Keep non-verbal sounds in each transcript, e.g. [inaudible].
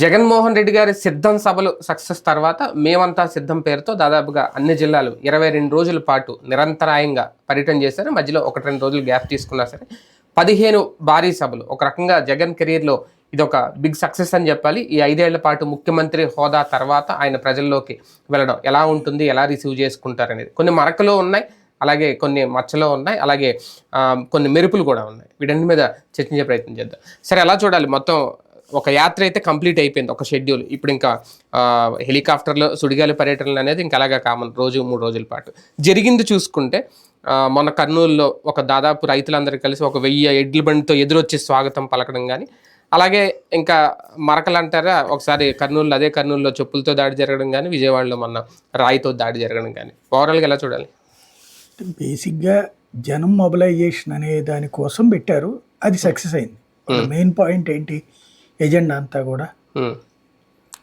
జగన్మోహన్ రెడ్డి గారి సిద్ధం సభలు సక్సెస్ తర్వాత మేమంతా సిద్ధం పేరుతో దాదాపుగా అన్ని జిల్లాలు ఇరవై రెండు రోజుల పాటు నిరంతరాయంగా పర్యటన చేశారు. మధ్యలో ఒకటి రెండు రోజులు గ్యాప్ తీసుకున్నా సరే పదిహేను భారీ సభలు. ఒక రకంగా జగన్ కెరీర్లో ఇది ఒక బిగ్ సక్సెస్ అని చెప్పాలి. ఈ ఐదేళ్ళ పాటు ముఖ్యమంత్రి హోదా తర్వాత ఆయన ప్రజల్లోకి వెళ్ళడం ఎలా ఉంటుంది? ఎలా రిసీవ్ చేసుకుంటారు అనేది కొన్ని మరకలు ఉన్నాయి. అలాగే కొన్ని మచ్చలు ఉన్నాయి. అలాగే కొన్ని మెరుపులు కూడా ఉన్నాయి. వీటన్ని మీద చర్చించే ప్రయత్నం చేద్దాం. సరే ఎలా చూడాలి. మొత్తం ఒక యాత్ర అయితే కంప్లీట్ అయిపోయింది ఒక షెడ్యూల్. ఇప్పుడు ఇంకా హెలికాప్టర్లో సుడిగాలి పర్యటనలు అనేది ఇంకా అలాగా కామన్ రోజు మూడు రోజుల పాటు. జరిగింది చూసుకుంటే మొన్న కర్నూలులో ఒక దాదాపు రైతులందరూ కలిసి ఒక వెయ్యి ఎడ్ల బండితో ఎదురొచ్చి స్వాగతం పలకడం కానీ అలాగే ఇంకా మరకలు అంటారా ఒకసారి కర్నూలులో అదే కర్నూలులో చెప్పులతో దాడి జరగడం కానీ విజయవాడలో మొన్న రాయితో దాడి జరగడం కానీ ఓవరాల్గా ఎలా చూడాలి? బేసిక్గా జనం మొబిలైజేషన్ అనే దాని కోసం పెట్టారు అది సక్సెస్ అయింది. మెయిన్ పాయింట్ ఏంటి ఎజెండా అంతా కూడా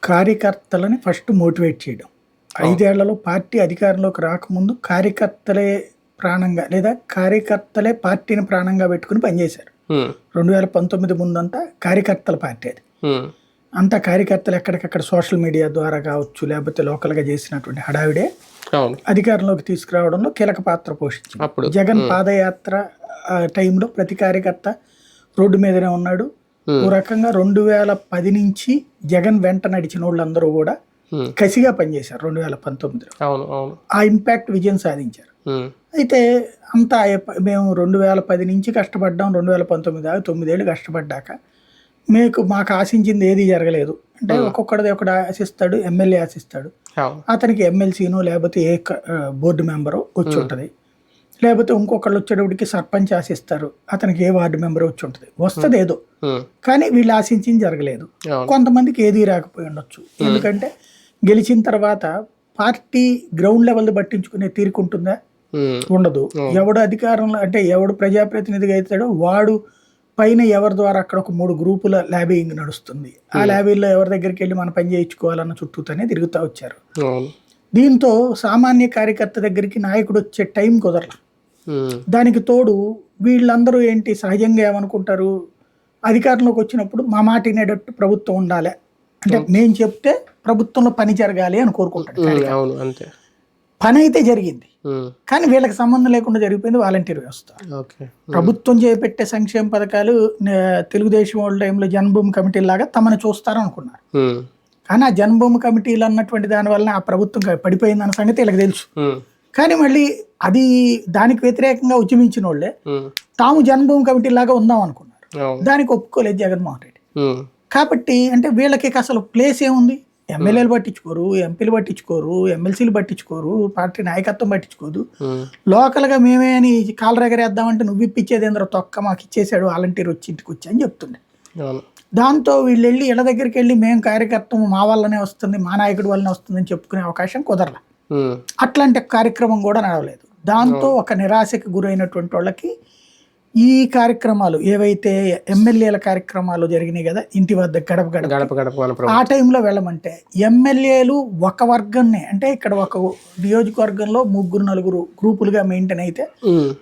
కార్యకర్తలని ఫస్ట్ మోటివేట్ చేయడం. ఐదేళ్ళలో పార్టీ అధికారంలోకి రాకముందు కార్యకర్తలే ప్రాణంగా లేదా కార్యకర్తలే పార్టీని ప్రాణంగా పెట్టుకుని పనిచేశారు. రెండు వేల పంతొమ్మిది ముందంతా కార్యకర్తల పార్టీ అది. అంతా కార్యకర్తలు ఎక్కడికక్కడ సోషల్ మీడియా ద్వారా కావచ్చు లేకపోతే లోకల్గా చేసినటువంటి హడావిడే అధికారంలోకి తీసుకురావడంలో కీలక పాత్ర పోషించింది. జగన్ పాదయాత్ర టైంలో ప్రతి కార్యకర్త రోడ్డు మీదనే ఉన్నాడు. ఓ రకంగా రెండు వేల పది నుంచి జగన్ వెంట నడిచిన వాళ్ళందరూ కూడా కసిగా పనిచేశారు రెండు వేల పంతొమ్మిదిలో. ఆ ఇంపాక్ట్ విజయం సాధించారు. అయితే అంతా మేము రెండు వేల పది నుంచి కష్టపడ్డాం రెండు వేల పంతొమ్మిది దాకా తొమ్మిదేళ్ళు కష్టపడ్డాక మీకు మాకు ఆశించింది ఏది జరగలేదు. అంటే ఒక్కొక్కడిది ఒకటి ఆశిస్తాడు ఎమ్మెల్యే ఆశిస్తాడు. అతనికి ఎమ్మెల్సీనో లేకపోతే ఏ బోర్డు మెంబరో వచ్చి ఉంటుంది లేకపోతే ఇంకొకళ్ళు వచ్చేటప్పటికి సర్పంచ్ ఆశిస్తారు. అతనికి ఏ వార్డు మెంబర్ వచ్చి ఉంటుంది. వస్తుంది ఏదో. కానీ వీళ్ళు ఆశించింది జరగలేదు. కొంతమందికి ఏది రాకపోయి ఉండొచ్చు. ఎందుకంటే గెలిచిన తర్వాత పార్టీ గ్రౌండ్ లెవెల్ పట్టించుకునే తీరుకుంటుందా ఉండదు. ఎవడు అధికారంలో అంటే ఎవడు ప్రజాప్రతినిధిగా అవుతాడో వాడు పైన ఎవరి ద్వారా అక్కడ ఒక మూడు గ్రూపుల ల్యాబింగ్ నడుస్తుంది. ఆ ల్యాబీల్లో ఎవరి దగ్గరికి వెళ్ళి మనం పని చేయించుకోవాలన్న చుట్టూతోనే తిరుగుతూ వచ్చారు. దీంతో సామాన్య కార్యకర్త దగ్గరికి నాయకుడు వచ్చే టైం కుదరల దానికి తోడు వీళ్ళందరూ ఏంటి సహజంగా ఏమనుకుంటారు? అధికారంలోకి వచ్చినప్పుడు మా మాట వినేటట్టు ప్రభుత్వం ఉండాలి. అంటే నేను చెప్తే ప్రభుత్వంలో పని జరగాలి అని కోరుకుంటాడు అంతే. పని అయితే జరిగింది. కానీ వీళ్ళకి సంబంధం లేకుండా జరిగిపోయింది వాలంటీర్ వ్యవస్థ. ప్రభుత్వం చేపట్టే సంక్షేమ పథకాలు తెలుగుదేశం వాళ్ళ టైంలో జన్మభూమి కమిటీ లాగా తమను చూస్తారు అనుకున్నారు కానీ ఆ జన్మభూమి కమిటీలు అన్నటువంటి దాని వల్ల ఆ ప్రభుత్వం పడిపోయింది అన్న సంగతి వీళ్ళకి తెలుసు. కానీ మళ్ళీ అది దానికి వ్యతిరేకంగా ఉద్యమించిన వాళ్ళే తాము జన్మభూమి కమిటీ లాగా ఉందాం అనుకున్నారు. దానికి ఒప్పుకోలేదు జగన్మోహన్ రెడ్డి. కాబట్టి అంటే వీళ్ళకి అసలు ప్లేస్ ఏముంది? ఎమ్మెల్యేలు పట్టించుకోరు ఎంపీలు పట్టించుకోరు ఎమ్మెల్సీలు పట్టించుకోరు పార్టీ నాయకత్వం పట్టించుకోదు. లోకల్గా మేమే అని కాలు ఎగరేద్దామంటే నువ్వు ఇప్పించేది ఏంద్ర తొక్క మాకు ఇచ్చేసాడు వాలంటీర్ వచ్చి ఇంటికి వచ్చి అని చెప్తుండే. దాంతో వీళ్ళు వెళ్ళి ఇళ్ళ దగ్గరికి వెళ్ళి మేము కార్యకర్తం మా వల్లనే వస్తుంది మా నాయకుడి వల్లనే వస్తుందని చెప్పుకునే అవకాశం కుదరల. అట్లాంటి కార్యక్రమం కూడా నడవలేదు. దాంతో ఒక నిరాశకు గురైనటువంటి వాళ్ళకి ఈ కార్యక్రమాలు ఏవైతే ఎమ్మెల్యేల కార్యక్రమాలు జరిగినాయి కదా ఇంటి వద్ద గడప గడప గడప గడప ఆ టైంలో వెళ్ళమంటే ఎమ్మెల్యేలు ఒక వర్గాన్ని అంటే ఇక్కడ ఒక నియోజకవర్గంలో ముగ్గురు నలుగురు గ్రూపులుగా మెయింటైన్ అయితే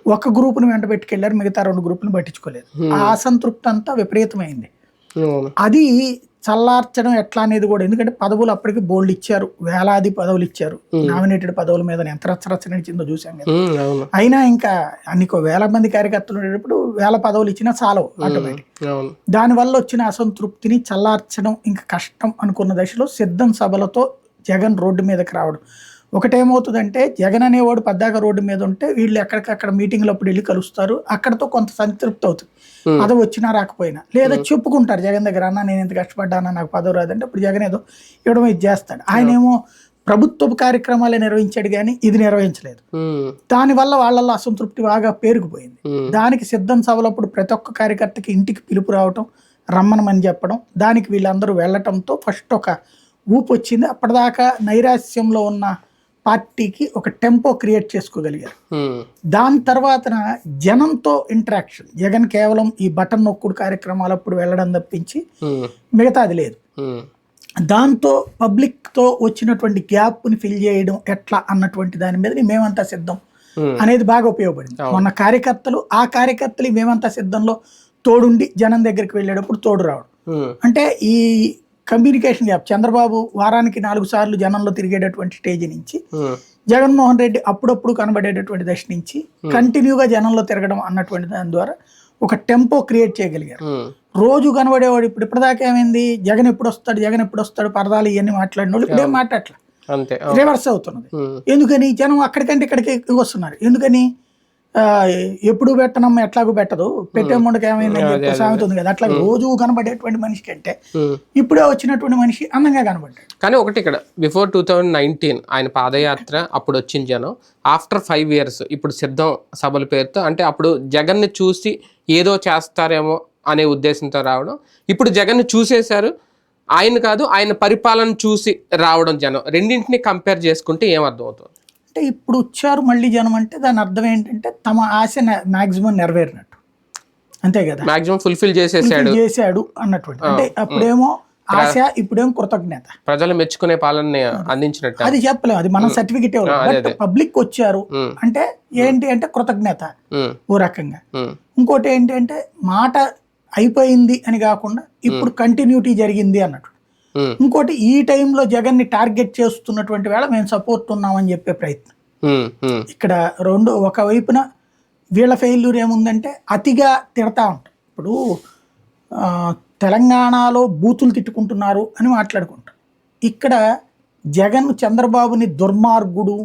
ఒక గ్రూపును వెంట పెట్టుకెళ్ళారు మిగతా రెండు గ్రూపులను పట్టించుకోలేదు. ఆ అసంతృప్తి అంతా విపరీతమైంది. అది చల్లార్చడం ఎట్లా అనేది కూడా ఎందుకంటే పదవులు అప్పటికి బోల్డ్ ఇచ్చారు వేలాది పదవులు ఇచ్చారు. నామినేటెడ్ పదవుల మీద ఎంత రచ్చరచ్చ నడిచిందో చూసాం కదా. అయినా ఇంకా అన్నికో వేల మంది కార్యకర్తలు ఉండేటప్పుడు వేల పదవులు ఇచ్చినా చాలవు ఆటోమేటిక్. దానివల్ల వచ్చిన అసంతృప్తిని చల్లార్చడం ఇంకా కష్టం అనుకున్న దశలో సిద్ధం సభలతో జగన్ రోడ్డు మీదకి రావడం. ఒకటేమవుతుందంటే జగన్ అనేవాడు పద్దాక రోడ్డు మీద ఉంటే వీళ్ళు ఎక్కడికక్కడ మీటింగ్లు అప్పుడు వెళ్ళి కలుస్తారు. అక్కడతో కొంత సంతృప్తి అవుతుంది. పదవి వచ్చినా రాకపోయినా. లేదా చెప్పుకుంటారు జగన్ దగ్గర అన్న నేను ఎంత కష్టపడ్డానా నాకు పదవి రాదంటే అప్పుడు జగన్ ఏదో ఇవ్వడం ఇది చేస్తాడు. ఆయన ఏమో ప్రభుత్వపు కార్యక్రమాలే నిర్వహించాడు కానీ ఇది నిర్వహించలేదు. దానివల్ల వాళ్ళల్లో అసంతృప్తి బాగా పేరుకుపోయింది దానికి సిద్ధం సభలప్పుడు ప్రతి ఒక్క కార్యకర్తకి ఇంటికి పిలుపు రావటం రమ్మనమని చెప్పడం దానికి వీళ్ళందరూ వెళ్ళటంతో ఫస్ట్ ఒక ఊపు వచ్చింది అప్పటిదాకా నైరాస్యంలో ఉన్న పార్టీకి ఒక టెంపో క్రియేట్ చేసుకోగలిగారు. దాని తర్వాత జనంతో ఇంటరాక్షన్. జగన్ కేవలం ఈ బటన్ నొక్కుడు కార్యక్రమాలప్పుడు వెళ్ళడం తప్పించి మిగతా అది లేదు. దాంతో పబ్లిక్తో వచ్చినటువంటి గ్యాప్ని ఫిల్ చేయడం ఎట్లా అన్నటువంటి దాని మీద మేమంతా సిద్ధం అనేది బాగా ఉపయోగపడింది. మొన్న కార్యకర్తలు ఆ కార్యకర్తలు మేమంతా సిద్ధంలో తోడుండి జనం దగ్గరికి వెళ్ళేటప్పుడు తోడు రావడం. అంటే ఈ కమ్యూనికేషన్ గ్యాప్ చంద్రబాబు వారానికి నాలుగు సార్లు జనంలో తిరిగేటటువంటి స్టేజ్ నుంచి జగన్మోహన్ రెడ్డి అప్పుడప్పుడు కనబడేటటువంటి దశ నుంచి కంటిన్యూగా జనంలో తిరగడం అన్నటువంటి దాని ద్వారా ఒక టెంపో క్రియేట్ చేయగలిగారు. రోజు కనబడేవాడు ఇప్పుడు ఇప్పటిదాకా ఏమైంది? జగన్ ఎప్పుడు వస్తాడు? జగన్ ఎప్పుడు వస్తాడు? పరదాలు ఇవన్నీ మాట్లాడిన వాళ్ళు ఇప్పుడేం మాట్లాడలే రివర్స్ అవుతున్నది. ఎందుకని? జనం అక్కడికంటే ఇక్కడికి వస్తున్నారు. ఎందుకని? ఎప్పుడు పెట్టనమ్మ ఎట్లాగూ పెట్టదు. పెట్టే ముందుకు ఏమైంది చెప్పి సామెత ఉంది కదా. అట్లా రోజు కనబడేటువంటి మనిషి కంటే. ఇప్పుడే వచ్చినటువంటి మనిషి అందంగా కనబడ్డాడు కానీ ఒకటి ఇక్కడ బిఫోర్ టూ థౌజండ్ నైన్టీన్ ఆయన పాదయాత్ర అప్పుడు వచ్చిన జనం. ఆఫ్టర్ ఫైవ్ ఇయర్స్ ఇప్పుడు సిద్ధం సభల పేరుతో అంటే అప్పుడు జగన్ని చూసి ఏదో చేస్తారేమో అనే ఉద్దేశంతో రావడం. ఇప్పుడు జగన్ని చూసేశారు ఆయన కాదు ఆయన పరిపాలన చూసి రావడం జనం. రెండింటిని కంపేర్ చేసుకుంటే ఏం అర్థం అవుతుంది అంటే ఇప్పుడు వచ్చారు మళ్ళీ జనం అంటే దాని అర్థం ఏంటంటే తమ ఆశ మాక్సిమం నెరవేరినట్టు. అంతే కదా? మాక్సిమం ఫుల్ఫిల్ చేసేసాడు. చేశాడు అన్నటువంటి. అంటే అప్పుడేమో ఆశ ఇప్పుడేమో కృతజ్ఞత. ప్రజలు మెచ్చుకునే పాలనని అందించినట్టు. అది చెప్పలేము అది మనం సర్టిఫికెట్ బట్ పబ్లిక్ వచ్చారు అంటే ఏంటి అంటే కృతజ్ఞత ఓ రకంగా. ఇంకోటి ఏంటి అంటే మాట అయిపోయింది అని కాకుండా ఇప్పుడు కంటిన్యూటీ జరిగింది అన్నట్టు. ఇంకోటి ఈ టైంలో జగన్ని టార్గెట్ చేస్తున్నటువంటి వేళ మేము సపోర్ట్ ఉన్నామని చెప్పే ప్రయత్నం. ఉమ్, ఉమ్, ఇక్కడ రెండు ఒక వైపున వీళ్ళ ఫెయిల్యూర్ ఏముందంటే అతిగా తిడతా ఉంటారు. ఇప్పుడు తెలంగాణలో బూతులు తిట్టుకుంటున్నారు అని మాట్లాడుకుంటారు. ఇక్కడ జగన్ చంద్రబాబుని దుర్మార్గుడు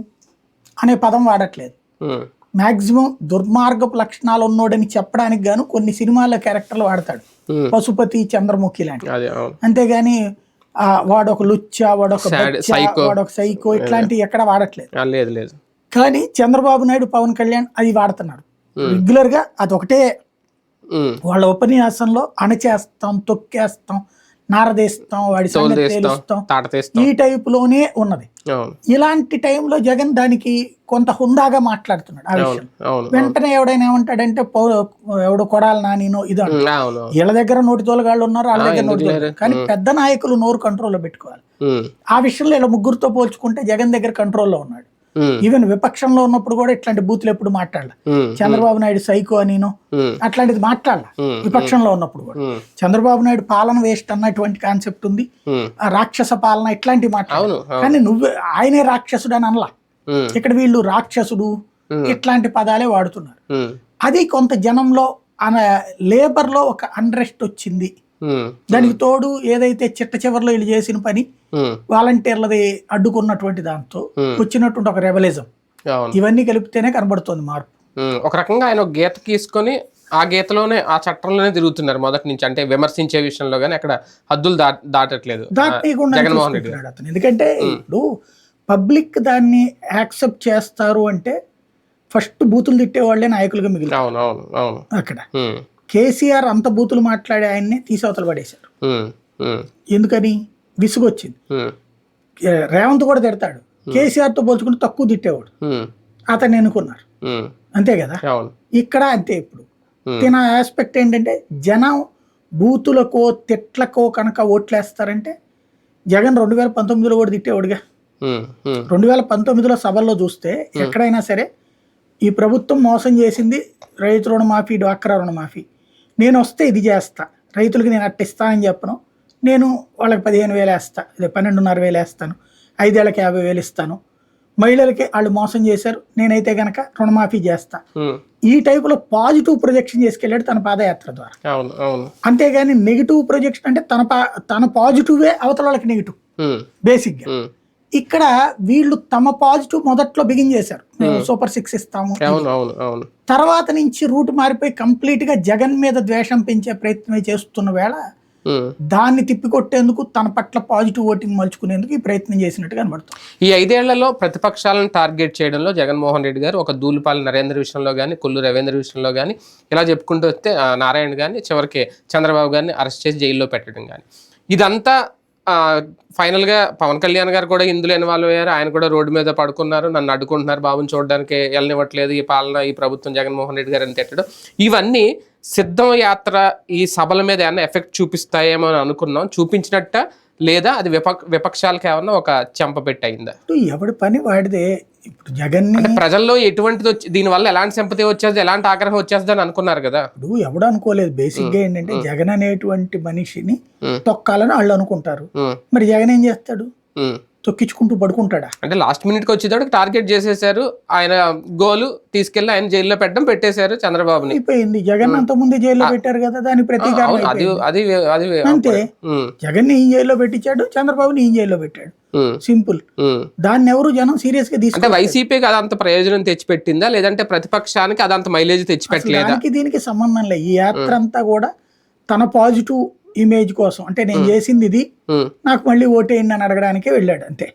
అనే పదం వాడట్లేదు. ఉమ్, మాక్సిమం దుర్మార్గపు లక్షణాలు ఉన్నోడని చెప్పడానికి గాను కొన్ని సినిమాల క్యారెక్టర్లు వాడతాడు. పశుపతి చంద్రముఖి లాంటి అంతేగాని వాడొక లుచ్చ వాడొక. వాడొక సైకో ఇట్లాంటివి ఎక్కడ వాడట్లేదు. లేదు లేదు. కానీ చంద్రబాబు నాయుడు పవన్ కళ్యాణ్ అది వాడుతున్నారు. రెగ్యులర్గా అదొకటే. వాళ్ళ ఉపన్యాసంలో అణచేస్తాం తొక్కేస్తాం నారదేస్తాం వాడి తేలుస్తాం. ఈ టైప్లోనే ఉన్నది ఇలాంటి టైంలో జగన్ దానికి కొంత హుందాగా మాట్లాడుతున్నాడు ఆ విషయం. వెంటనే ఎవడైనా ఏమంటాడంటే ఎవడు కొడాలి నానినో ఇది వీళ్ళ దగ్గర నోటి తోలగాళ్ళు ఉన్నారు వాళ్ళ దగ్గర నోటి? కానీ పెద్ద నాయకులు నోరు కంట్రోల్లో పెట్టుకోవాలి. ఆ విషయంలో ఇలా ముగ్గురుతో పోల్చుకుంటే జగన్ దగ్గర కంట్రోల్లో ఉన్నాడు. ఈవెన్ విపక్షంలో ఉన్నప్పుడు కూడా ఇట్లాంటి బూతులు ఎప్పుడు మాట్లాడాల. ఉమ్, చంద్రబాబు నాయుడు సైకో అనినో ఉమ్, అట్లాంటిది మాట్లాడాల. విపక్షంలో ఉన్నప్పుడు కూడా. చంద్రబాబు నాయుడు పాలన వేస్ట్ అన్నటువంటి కాన్సెప్ట్ ఉంది. రాక్షస పాలన ఇట్లాంటివి అవును కానీ నువ్వు ఆయనే రాక్షసుడు అని అనలా. ఇక్కడ వీళ్ళు రాక్షసుడు Hmm. ఇట్లాంటి పదాలే వాడుతున్నారు. అది కొంత జనంలో లేబర్లో ఒక అన్రెస్ట్ వచ్చింది. దానికి తోడు ఏదైతే చిట్ట చివరిలో వీళ్ళు చేసిన పని వాలంటీర్లది అడ్డుకున్నటువంటి దాంతో. వచ్చినటువంటి ఒక రెబలిజం. ఇవన్నీ కలిపితేనే కనబడుతోంది మార్పు. ఒక రకంగా ఆయన గీత గీసుకొని ఆ గీతలోనే ఆ చట్టంలోనే తిరుగుతున్నారు మొదటి నుంచి. అంటే విమర్శించే విషయంలో కానీ అక్కడ హద్దులు దా దాటట్లేదు. దాటకుండా జగన్మోహన్ రెడ్డి చూసుకుంటున్నాడు అతను. ఎందుకంటే ఇప్పుడు పబ్లిక్ దాన్ని యాక్సెప్ట్ చేస్తారు అంటే ఫస్ట్ బూతులు తిట్టే వాళ్ళే నాయకులుగా మిగిలి అవును అవును అవును. అక్కడ. కేసీఆర్ అంత బూతులు మాట్లాడే ఆయన్ని తీసవతలు పడేశారు. ఎందుకని? విసుగొచ్చింది. రేవంత్ కూడా తిడతాడు. కేసీఆర్తో పోల్చుకుంటే తక్కువ తిట్టేవాడు. అతన్ని ఎన్నుకున్నారు. అంతే కదా? ఇక్కడ అంతే ఇప్పుడు. తిన ఆస్పెక్ట్ ఏంటంటే జనం బూతులకో తిట్లకో కనుక ఓట్లేస్తారంటే జగన్ రెండు వేల పంతొమ్మిదిలో కూడా తిట్టేవాడుగా. రెండు వేల పంతొమ్మిదిలో సభల్లో చూస్తే ఎక్కడైనా సరే ఈ ప్రభుత్వం మోసం చేసింది రైతు రుణమాఫీ డ్వాక్రా రుణమాఫీ. నేను వస్తే ఇది చేస్తా. రైతులకి నేను అట్టిస్తానని చెప్పను. నేను వాళ్ళకి పదిహేను వేలు వేస్తా. అదే పన్నెండున్నర వేలు వేస్తాను. ఐదేళ్ళకి యాభై వేలు ఇస్తాను. మహిళలకి వాళ్ళు మోసం చేశారు. నేనైతే గనక రుణమాఫీ చేస్తా. ఈ టైపులో పాజిటివ్ ప్రొజెక్షన్ చేసుకెళ్ళాడు తన పాదయాత్ర ద్వారా. అంతేగాని నెగిటివ్ ప్రొజెక్షన్ అంటే తన పా తన పాజిటివే అవతల వాళ్ళకి నెగిటివ్. బేసిక్గా. ఇక్కడ వీళ్ళు తమ పాజిటివ్ మొదట్లో బిగిన్ చేశారు. సూపర్ సిక్స్ ఇస్తాము తర్వాత నుంచి రూట్ మారిపోయి కంప్లీట్గా జగన్ మీద ద్వేషం పెంచే ప్రయత్నమే చేస్తున్న వేళ. దాన్ని తిప్పికొట్టేందుకు తన పట్ల పాజిటివ్ ఓటింగ్ మలుచుకునేందుకు ఈ ప్రయత్నం చేసినట్టు కనబడుతుంది. ఈ ఐదేళ్ళలో ప్రతిపక్షాలను టార్గెట్ చేయడంలో జగన్మోహన్ రెడ్డి గారు ఒక దూలిపాలి నరేంద్ర విషయంలో కానీ కొల్లు రవీంద్ర విషయంలో కానీ ఇలా చెప్పుకుంటూ వస్తే నారాయణ గారిని చివరికి చంద్రబాబు గారిని అరెస్ట్ చేసి జైల్లో పెట్టడం కానీ ఇదంతా ఫైనల్గా పవన్ కళ్యాణ్ గారు కూడా ఇందులో ఇన్వాల్వ్ అయ్యారు. ఆయన కూడా రోడ్డు మీద పడుకున్నారు. నన్ను అడ్డుకుంటున్నారు బాబుని చూడడానికి వెళ్ళనివ్వట్లేదు ఈ పాలన ఈ ప్రభుత్వం జగన్మోహన్ రెడ్డి గారు అని తిట్టడం. ఇవన్నీ సిద్ధం యాత్ర ఈ సభల మీద ఏమైనా ఎఫెక్ట్ చూపిస్తాయేమో అని అనుకున్నాం. చూపించినట్ట లేదా అది విపక్ష విపక్షాలకు ఏమన్నా ఒక చెంపపెట్టి అయిందా ఎవడి పని వాడిదే. ఇప్పుడు జగన్ని అంటే ప్రజల్లో ఎటువంటిది వచ్చి దీనివల్ల ఎలాంటి సింపతి వచ్చేది ఎలాంటి ఆగ్రహం వచ్చేస్తుంది అని అనుకున్నారు కదా. ఇప్పుడు ఎవడు అనుకోలేదు. బేసిక్గా ఏంటంటే జగన్ అనేటువంటి మనిషిని. తొక్కాలని వాళ్ళు అనుకుంటారు. మరి జగన్ ఏం చేస్తాడు. తొక్కించుకుంటూ పడుకుంటాడా? అంటే లాస్ట్ మినిట్కి వచ్చేటప్పుడు టార్గెట్ చేసేసారు. ఆయన గోలు తీసుకెళ్ళి ఆయన జైల్లో పెట్టడం పెట్టేశారు చంద్రబాబుని. అయిపోయింది. జగన్ అంత ముందు జైల్లో పెట్టారు కదా దాని ప్రతీకారం అది. అది అది అంతే. జగన్ని ఈ జైల్లో పెట్టించాడు? చంద్రబాబుని ఈ జైల్లో పెట్టాడు? సింపుల్. దాన్ని ఎవరు జనం సీరియస్గా అంటే తీసుకుంటారు వైసీపీకి అదంత ప్రయోజనం తెచ్చిపెట్టిందా? లేదంటే ప్రతిపక్షానికి అదంత మైలేజ్ తెచ్చిపెట్టలేదా? దానికి దీనికి సంబంధం లేదు. ఈ యాత్ర అంతా కూడా తన పాజిటివ్ ఇమేజ్ కోసం. అంటే నేను చేసింది ఇది. నాకు మళ్ళీ ఓటేయండి అని అడగడానికే వెళ్ళాడు అంతే.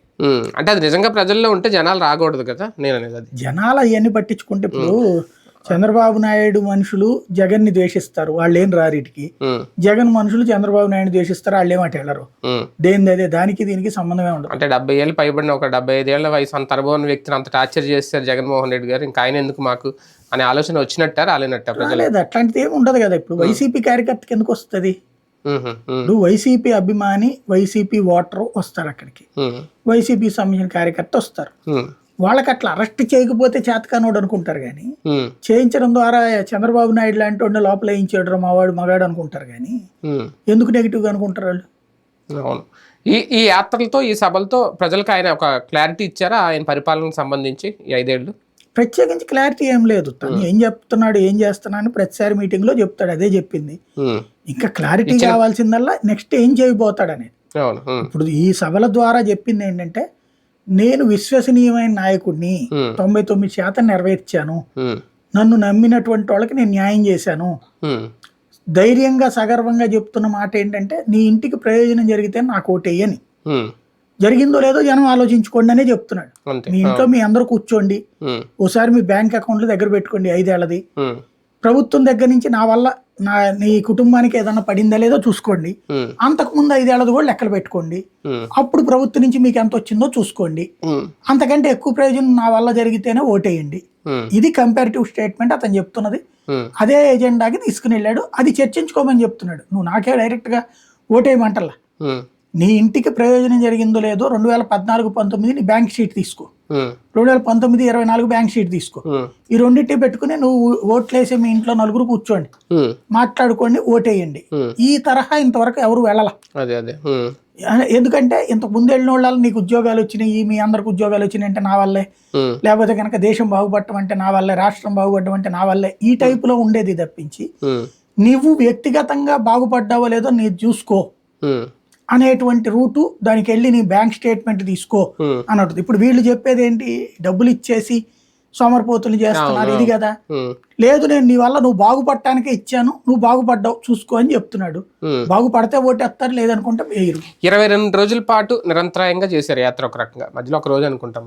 అంటే అది నిజంగా ప్రజల్లో ఉంటే జనాలు రాకూడదు కదా నేను అనేది అది. జనాలు అవన్నీ పట్టించుకుంటే ఇప్పుడు చంద్రబాబు నాయుడు మనుషులు జగన్ని ద్వేషిస్తారు వాళ్ళు ఏం రారీటికి జగన్ మనుషులు చంద్రబాబు నాయుడు ద్వేషిస్తారు వాళ్ళు ఏమాట వెళ్ళరు. దేనిది అదే? దానికి దీనికి సంబంధమే ఉండదు. అంటే డెబ్బై ఏళ్ళు పైబడిన ఒక డెబ్బై ఐదేళ్ళ వయసు అంత అనుభవం వ్యక్తిని అంత టార్చర్ చేస్తారు జగన్మోహన్ రెడ్డి గారు. ఇంకా ఆయన ఎందుకు మాకు అనే ఆలోచన వచ్చినట్ట రాలేనట్ట ప్రజలు లేదు అట్లాంటిది ఏమి ఉండదు కదా. ఇప్పుడు వైసీపీ కార్యకర్తకి ఎందుకు వస్తుంది? ఇప్పుడు వైసీపీ అభిమాని వైసీపీ ఓటర్ వస్తారు అక్కడికి. వైసీపీ సంబంధించిన కార్యకర్త వస్తారు. వాళ్ళకి అట్లా అరెస్ట్ చేయకపోతే చేతకానోడు అనుకుంటారు కానీ చేయించడం ద్వారా చంద్రబాబు నాయుడు లాంటి వాడిని లోపల వేయించాడు మావాడు మగాడు అనుకుంటారు కానీ. ఎందుకు నెగిటివ్గా అనుకుంటారు వాళ్ళు? అవును. ఈ ఈ యాత్రలతో ఈ సభలతో ప్రజలకు ఆయన ఒక క్లారిటీ ఇచ్చారా? ఆయన పరిపాలనకు సంబంధించి ఈ ఐదేళ్ళు ప్రత్యేకించి క్లారిటీ ఏం లేదు. తను ఏం చెప్తున్నాడు ఏం చేస్తున్నా అని ప్రతిసారి మీటింగ్లో చెప్తాడు. అదే చెప్పింది. ఇంకా క్లారిటీ కావాల్సిందల్లా నెక్స్ట్ ఏం చేయబోతాడనేది. ఇప్పుడు ఈ సభల ద్వారా చెప్పింది ఏంటంటే నేను విశ్వసనీయమైన నాయకుడిని తొంభై తొమ్మిది శాతం నెరవేర్చాను. నన్ను నమ్మినటువంటి వాళ్ళకి నేను న్యాయం చేశాను. ధైర్యంగా సగర్వంగా చెప్తున్న మాట ఏంటంటే నీ ఇంటికి ప్రయోజనం జరిగితే నాకు ఓటేయని. జరిగిందో లేదో జనం ఆలోచించుకోండి అనే చెప్తున్నాడు. మీ ఇంట్లో మీ అందరూ కూర్చోండి. ఓసారి మీ బ్యాంక్ అకౌంట్లు దగ్గర పెట్టుకోండి ఐదేళ్ళది. ప్రభుత్వం దగ్గర నుంచి నా వల్ల నా నీ కుటుంబానికి ఏదన్నా పడిందా లేదో చూసుకోండి. ఉమ్, అంతకుముందు ఐదేళ్ళది కూడా లెక్కలు పెట్టుకోండి. అప్పుడు ప్రభుత్వం నుంచి మీకు ఎంత వచ్చిందో చూసుకోండి. అంతకంటే ఎక్కువ ప్రయోజనం నా వల్ల జరిగితేనే ఓటేయండి. ఇది కంపారిటివ్ స్టేట్మెంట్ అతను చెప్తున్నది. అదే ఎజెండాకి తీసుకుని వెళ్ళాడు అది చర్చించుకోమని చెప్తున్నాడు. నువ్వు నాకే డైరెక్ట్గా ఓటేయమంటల్లా ఉమ్, నీ ఇంటికి ప్రయోజనం జరిగిందో లేదో రెండు వేల పద్నాలుగు పంతొమ్మిది నీ బ్యాంక్ షీట్ తీసుకో. రెండు వేల పంతొమ్మిది ఇరవై నాలుగు బ్యాంక్ షీట్ తీసుకో. ఈ రెండింటి పెట్టుకుని నువ్వు ఓట్లేసే మీ ఇంట్లో నలుగురు కూర్చోండి. మాట్లాడుకోండి ఓటేయండి. ఈ తరహా ఇంతవరకు ఎవరు వెళ్ళాల? అదే అదే. ఉమ్, ఎందుకంటే ఇంతకు ముందు వెళ్ళిన వాళ్ళు నీకు ఉద్యోగాలు వచ్చినాయి మీ అందరికి ఉద్యోగాలు వచ్చినాయి అంటే నా వల్లే. లేకపోతే కనుక దేశం బాగుపడటం అంటే నా వల్లే రాష్ట్రం బాగుపడటం అంటే నా వల్లే. ఈ టైపులో ఉండేది తప్పించి నువ్వు వ్యక్తిగతంగా బాగుపడ్డావో లేదో నీ చూసుకో. అనేటువంటి రూటు దానికి వెళ్ళి నీ బ్యాంక్ స్టేట్మెంట్ తీసుకో అన్నట్టు ఇప్పుడు వీళ్ళు చెప్పేది ఏంటి డబ్బులు ఇచ్చేసి సోమరిపోతులు చేస్తున్నారు ఇది కదా. లేదు నేను నీ వల్ల నువ్వు బాగుపడటానికే ఇచ్చాను నువ్వు బాగుపడ్డావు చూసుకో అని చెప్తున్నాడు. బాగుపడితే ఓటేస్తారు లేదనుకుంటే వేయరు. ఇరవై రెండు రోజుల పాటు నిరంతరాయంగా చేశారు యాత్ర ఒక రకంగా. మధ్యలో ఒక రోజు అనుకుంటాం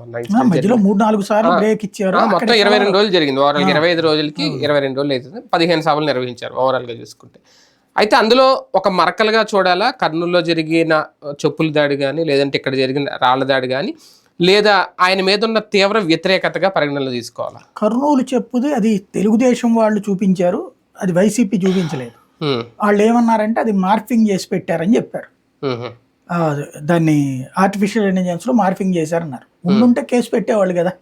మధ్యలో మూడు నాలుగు సార్లు బ్రేక్ ఇచ్చారు. మొత్తం ఇరవై రెండు రోజులు జరిగింది. ఓవరాల్ ఇరవై ఐదు రోజులకి ఇరవై రెండు రోజులు అవుతుంది. పదిహేను సభలు నిర్వహించారు ఓవరాల్గా చూసుకుంటే. అయితే అందులో ఒక మరకలుగా చూడాలా? కర్నూలులో జరిగిన చెప్పుల దాడి కానీ లేదంటే ఇక్కడ జరిగిన రాళ్ళ దాడి కానీ లేదా ఆయన మీద ఉన్న తీవ్ర వ్యతిరేకతగా పరిగణనలో తీసుకోవాలా? కర్నూలు చెప్పుది అది తెలుగుదేశం వాళ్ళు చూపించారు. అది వైసీపీ చూపించలేదు. వాళ్ళు ఏమన్నారంటే అది మార్ఫింగ్ చేసి పెట్టారని చెప్పారు. దాన్ని ఆర్టిఫిషియల్ ఇంటెలిజెన్స్లో మార్ఫింగ్ చేశారన్నారు. ముందుంటే కేసు పెట్టేవాళ్ళు కదా.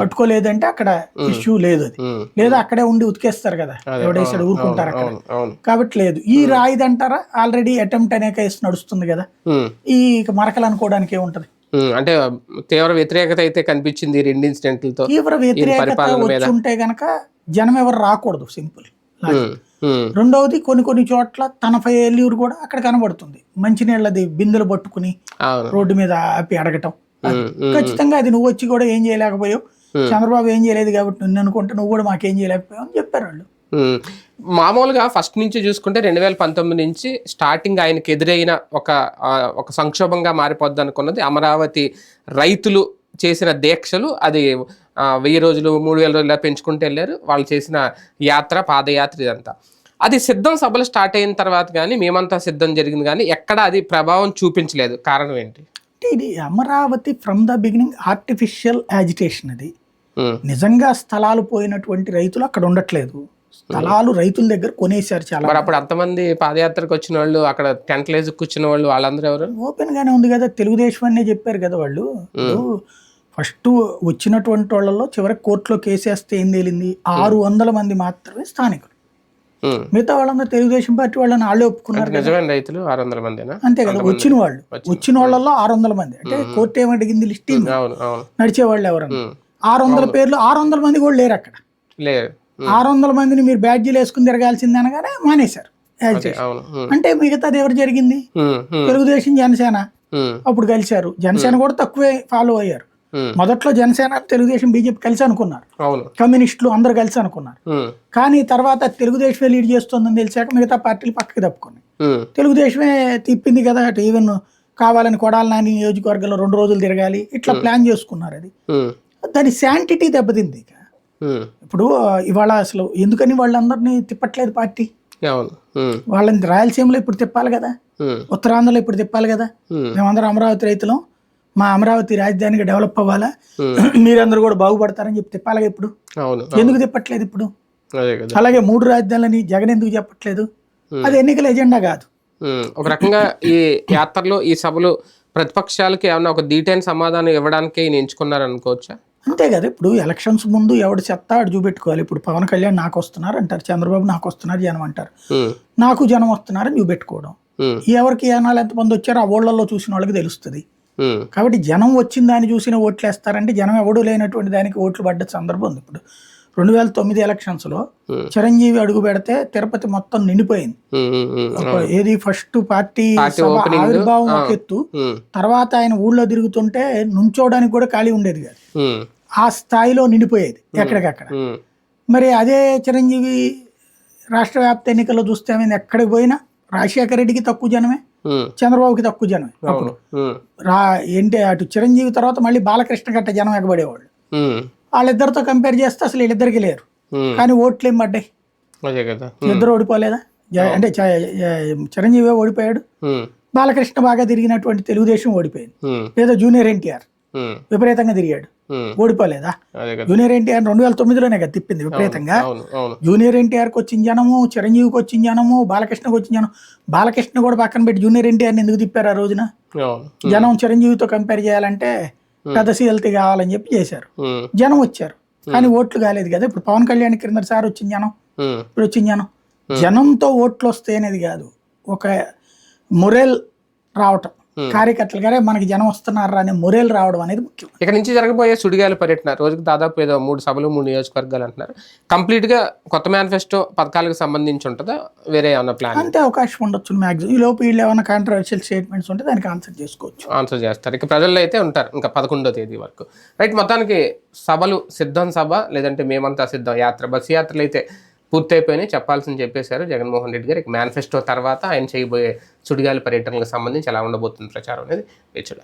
పట్టుకోలేదంటే అక్కడ ఇష్యూ లేదు అది. లేదా అక్కడే ఉండి ఉతికేస్తారు కదా ఎవడేసాడు ఊరుకుంటారు అక్కడ. కాబట్టి లేదు. ఈ రాయిదంటారా? ఆల్రెడీ అటెంప్ట్ అనే కేసు నడుస్తుంది కదా. ఈ మరకలు అనుకోవడానికి ఏముంటది? అంటే తీవ్ర వ్యతిరేకత అయితే కనిపించింది రెండు ఇన్సిడెంట్లతో. తీవ్ర వ్యతిరేకత ఉంటే గనక జనం ఎవరు రాకూడదు సింపుల్. రెండవది కొన్ని కొన్ని చోట్ల తన ఫెయిల్యూర్ కూడా అక్కడ కనబడుతుంది. మంచినీళ్ళది బిందెలు పట్టుకుని రోడ్డు మీద ఆపి అడగటం. ఖచ్చితంగా అది నువ్వు వచ్చి కూడా ఏం చేయలేకపోయావు. చంద్రబాబు ఏం చేయలేదు కాబట్టి నిన్ను అనుకుంటే నువ్వు కూడా మాకేం చేయలేకపోయావు అని చెప్పారు వాళ్ళు. మామూలుగా ఫస్ట్ నుంచి చూసుకుంటే రెండు వేల పంతొమ్మిది నుంచి స్టార్టింగ్ ఆయనకి ఎదురైన ఒక ఒక సంక్షోభంగా మారిపోద్ది అనుకున్నది అమరావతి రైతులు చేసిన దీక్షలు అది వెయ్యి రోజులు మూడు వేల రోజులు పెంచుకుంటూ వెళ్ళారు. వాళ్ళు చేసిన యాత్ర పాదయాత్ర ఇదంతా. అది సిద్ధం సభలు స్టార్ట్ అయిన తర్వాత కానీ మేమంతా సిద్ధం జరిగింది కానీ ఎక్కడ అది ప్రభావం చూపించలేదు. కారణం ఏంటి? అంటే ఇది Amaravati from the beginning artificial agitation అది. ఉమ్, నిజంగా స్థలాలు పోయినటువంటి రైతులు అక్కడ ఉండట్లేదు. స్థలాలు రైతుల దగ్గర కొనేశారు చాలా మరి అప్పుడు అంతమంది పాదయాత్రకు వచ్చిన వాళ్ళు అక్కడ టెంట్లు వేసి కూర్చున్న వాళ్ళు వాళ్ళందరూ ఎవరు? ఓపెన్ గానే ఉంది కదా తెలుగుదేశం అనే చెప్పారు కదా వాళ్ళు. ఫస్ట్ వచ్చినటువంటి వాళ్ళలో చివరికి కోర్టులో కేసేస్తే ఏం తేలింది? ఆరు వందల మంది మాత్రమే స్థానికులు. మిగతా వాళ్ళందరూ తెలుగుదేశం పార్టీ వాళ్ళని వాళ్ళే ఒప్పుకున్నారు నిజమైన రైతులు? ఆరు వందల మందినా? అంతే కదా వచ్చిన వాళ్ళు. వచ్చిన వాళ్ళలో ఆరు వందల మంది. అంటే కోర్టు ఏమడిగింది లిస్టింగ్ నడిచే వాళ్ళు ఎవరన్నా. ఆరు వందల పేర్లు ఆరు వందల మంది కూడా లేరు అక్కడ. ఆరు వందల మందిని మీరు బ్యాడ్జీలు వేసుకుని తిరగాల్సింది అనగానే మానేశారు. అంటే మిగతాది ఎవరు జరిగింది. తెలుగుదేశం జనసేన. అప్పుడు కలిశారు. జనసేన కూడా తక్కువే ఫాలో అయ్యారు. మొదట్లో జనసేన తెలుగుదేశం బీజేపీ కలిసి అనుకున్నారు కమ్యూనిస్టులు అందరు కలిసి అనుకున్నారు ఉమ్. కానీ తర్వాత తెలుగుదేశమే లీడ్ చేస్తుందని తెలిసాక మిగతా పార్టీలు పక్కకి తప్పుకున్నాయి ఉమ్. తెలుగుదేశమే తిప్పింది కదా అటు ఈవెన్ కావాలని కొడాలి నాని నియోజకవర్గంలో రెండు రోజులు తిరగాలి ఇట్లా ప్లాన్ చేసుకున్నారు అది. దాని శాంటిటీ దెబ్బతింది. ఇప్పుడు ఇవాళ అసలు ఎందుకని వాళ్ళందరినీ తిప్పట్లేదు పార్టీ. వాళ్ళని రాయలసీమలో ఇప్పుడు తిప్పాలి కదా. ఉత్తరాంధ్రలో ఇప్పుడు తిప్పాలి కదా. మేమందరం అమరావతి రైతులం మా అమరావతి రాజధానిగా డెవలప్ అవ్వాలా. [clears throat] మీరందరూ కూడా బాగుపడతారని చెప్పి తిప్పాలిగా ఇప్పుడు? ఎందుకు తిప్పట్లేదు ఇప్పుడు? అలాగే మూడు రాజధానులని జగన్ ఎందుకు చెప్పట్లేదు? అది ఎన్నికల ఎజెండా కాదు. ఒక రకంగా ఈ యాత్రలో ఈ సభలు ప్రతిపక్షాలకి ఏమన్నా ఒక దీటైన సమాధానం ఇవ్వడానికి ఈయన ఎంచుకున్నారు అనుకోవచ్చా అంతే కదా ఇప్పుడు ఎలక్షన్స్ ముందు ఎవడు చెత్త ఆడు చూపెట్టుకోవాలి. ఇప్పుడు పవన్ కళ్యాణ్ నాకు వస్తున్నారు అంటారు చంద్రబాబు నాకు వస్తున్నారు జనం అంటారు. నాకు జనం వస్తున్నారని చూపెట్టుకోవడం. ఎవరికి ఏనాలు ఎంతమంది వచ్చారో ఆ ఊళ్ళల్లో చూసిన వాళ్ళకి తెలుస్తుంది. కాబట్టి జనం వచ్చిన దాన్ని చూసిన ఓట్లు వేస్తారంటే జనం ఎవడు లేనటువంటి దానికి ఓట్లు పడ్డ సందర్భం ఉంది ఇప్పుడు రెండు వేల తొమ్మిది ఎలక్షన్స్లో. చిరంజీవి అడుగు పెడితే తిరుపతి మొత్తం నిండిపోయింది ఏది ఫస్ట్ పార్టీ ఆవిర్భావం. ఒక ఎత్తు. తర్వాత ఆయన ఊళ్ళో తిరుగుతుంటే నుంచోడానికి కూడా ఖాళీ ఉండేది కాదు. ఆ స్థాయిలో నిండిపోయేది ఎక్కడికక్కడ. మరి అదే చిరంజీవి రాష్ట్ర వ్యాప్త ఎన్నికల్లో చూస్తే ఎక్కడికి పోయినా రాజశేఖర రెడ్డికి తక్కువ జనమే. చంద్రబాబుకి తక్కువ జనమే అప్పుడు. రా ఏంటి అటు చిరంజీవి తర్వాత మళ్ళీ బాలకృష్ణ గట్ట జనం ఎగబడేవాళ్ళు. వాళ్ళిద్దరితో కంపేర్ చేస్తే అసలు వీళ్ళిద్దరికి లేరు. కానీ ఓట్లు ఏం పడ్డాయి ఇద్దరు ఓడిపోలేదా అంటే చిరంజీవి ఓడిపోయాడు. బాలకృష్ణ బాగా తిరిగినటువంటి తెలుగుదేశం ఓడిపోయింది. లేదా జూనియర్ ఎన్టీఆర్. విపరీతంగా తిరిగాడు. ఓడిపోలేదా? కదా. జూనియర్ ఎన్టీఆర్ రెండు వేల తొమ్మిదిలోనే కదా తిప్పింది విపరీతంగా. జూనియర్ ఎన్టీఆర్కి వచ్చిన జనము చిరంజీవికి వచ్చిన జనము బాలకృష్ణకి వచ్చిన జనం బాలకృష్ణ కూడా పక్కన పెట్టి జూనియర్ ఎన్టీఆర్ని ఎందుకు తిప్పారు ఆ రోజున? జనం చిరంజీవితో కంపేర్ చేయాలంటే పెద్ద సీఎల్టీ కావాలని చెప్పి చేశారు. జనం వచ్చారు. కానీ ఓట్లు కాలేదు కదా. ఇప్పుడు పవన్ కళ్యాణ్ క్రింద సార్ వచ్చిన జనం. ఇప్పుడు వచ్చిన జనం. జనంతో ఓట్లు వస్తే అనేది కాదు. ఒక మొరేల్ రావటం. కార్యకర్తలు గారే మనకి జనం వస్తున్నారా అనే మొరేల్ రావడం అనేది ముఖ్యం. ఇక్కడ నుంచి జరగబోయే సుడిగాలి పర్యటన రోజుకి దాదాపు ఏదో మూడు సభలు మూడు నియోజకవర్గాలు అంటున్నారు. కంప్లీట్గా కొత్త మేనిఫెస్టో పథకాలకు సంబంధించి ఉంటుందా? వేరే ఏమన్నా ప్లాన్ అంతే అవకాశం ఉండొచ్చు మ్యాక్సిమం ఈ లోపు వీళ్ళు ఏమైనా కాంట్రవర్షియల్ స్టేట్మెంట్స్ ఉంటే దానికి ఆన్సర్ చేసుకోవచ్చు. ఆన్సర్ చేస్తారు. ఇక ప్రజల్లో అయితే ఉంటారు ఇంకా పదకొండో తేదీ వరకు. రైట్ మొత్తానికి సభలు సిద్ధం సభ లేదంటే మేమంతా సిద్ధం. యాత్ర బస్సు యాత్రలు అయితే పూర్తయిపోయినాయి. చెప్పాల్సింది చెప్పేశారు జగన్మోహన్ రెడ్డి గారు. ఇక మేనిఫెస్టో తర్వాత ఆయన చేయబోయే సుడిగాలి పర్యటనకు సంబంధించి ఎలా ఉండబోతుంది ప్రచారం అనేది వేచి